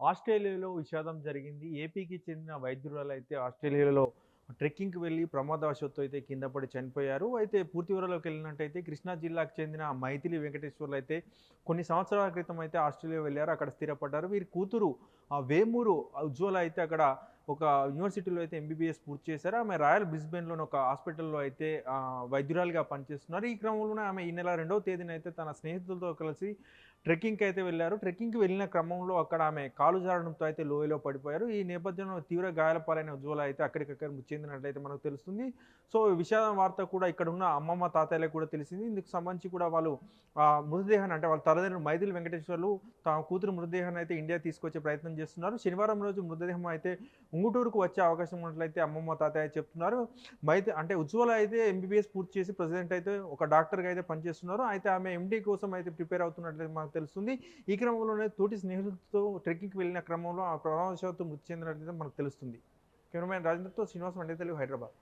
ఆస్ట్రేలియాలో విషాదం జరిగింది. ఏపీకి చెందిన వైద్యురాలు అయితే ఆస్ట్రేలియాలో ట్రెక్కింగ్కి వెళ్ళి ప్రమాదవశత్తు అయితే కింద పడి చనిపోయారు. అయితే పూర్తి వివరాల్లోకి వెళ్ళినట్టయితే కృష్ణా జిల్లాకు చెందిన మైథిలి వెంకటేశ్వర్లు అయితే కొన్ని సంవత్సరాల క్రితం అయితే ఆస్ట్రేలియా వెళ్ళారు. అక్కడ స్థిరపడ్డారు. వీరి కూతురు ఆ వేమూరు ఉజ్వల అయితే అక్కడ ఒక యూనివర్సిటీలో అయితే ఎంబీబీఎస్ పూర్తి చేశారు. ఆమె రాయల్ బ్రిస్బెన్లోని ఒక హాస్పిటల్లో అయితే వైద్యురాలుగా పనిచేస్తున్నారు. ఈ క్రమంలోనే ఆమె ఈ నెల రెండవ తేదీన అయితే తన స్నేహితులతో కలిసి ట్రెక్కింగ్కి అయితే వెళ్ళారు. ట్రెక్కింగ్కి వెళ్ళిన క్రమంలో అక్కడ ఆమె కాలు జారడంతో అయితే లోయలో పడిపోయారు. ఈ నేపథ్యంలో తీవ్ర గాయాల పాలైన ఉజ్వల అయితే అక్కడికక్కడ మృతి చెందినట్లయితే మనకు తెలుస్తుంది. సో విషాద విషాదం వార్త కూడా ఇక్కడ ఉన్న అమ్మమ్మ తాతయ్యలకు కూడా తెలిసింది. ఇందుకు సంబంధించి కూడా వాళ్ళు మృతదేహాన్ని అంటే వాళ్ళ తల్లిదండ్రులు మైథిలి వెంకటేశ్వర్లు తమ కూతురు మృతదేహాన్ని అయితే ఇండియా తీసుకొచ్చే ప్రయత్నం చేస్తున్నారు. శనివారం రోజు మృతదేహం అయితే ఉంగుటూరుకు వచ్చే అవకాశం ఉన్నట్లయితే అమ్మమ్మ తాతయ్య చెప్తున్నారు. మైతే అంటే ఉజ్వల అయితే ఎంబీబీఎస్ పూర్తి చేసి ప్రెసిడెంట్ అయితే ఒక డాక్టర్గా అయితే పనిచేస్తున్నారు. అయితే ఆమె ఎండీ కోసం అయితే ప్రిపేర్ అవుతున్నట్లయితే మనకు తెలుస్తుంది. ఈ క్రమంలోనే తోటి స్నేహితులతో ట్రెక్కింగ్కి వెళ్ళిన క్రమంలో ఆ ప్రమాదవశాత్తు మృతి చెందినట్లయితే మనకు తెలుస్తుంది. కెమెరామెన్ రాజేంద్రతో శ్రీనివాస్ మండే తెలుగు హైదరాబాద్.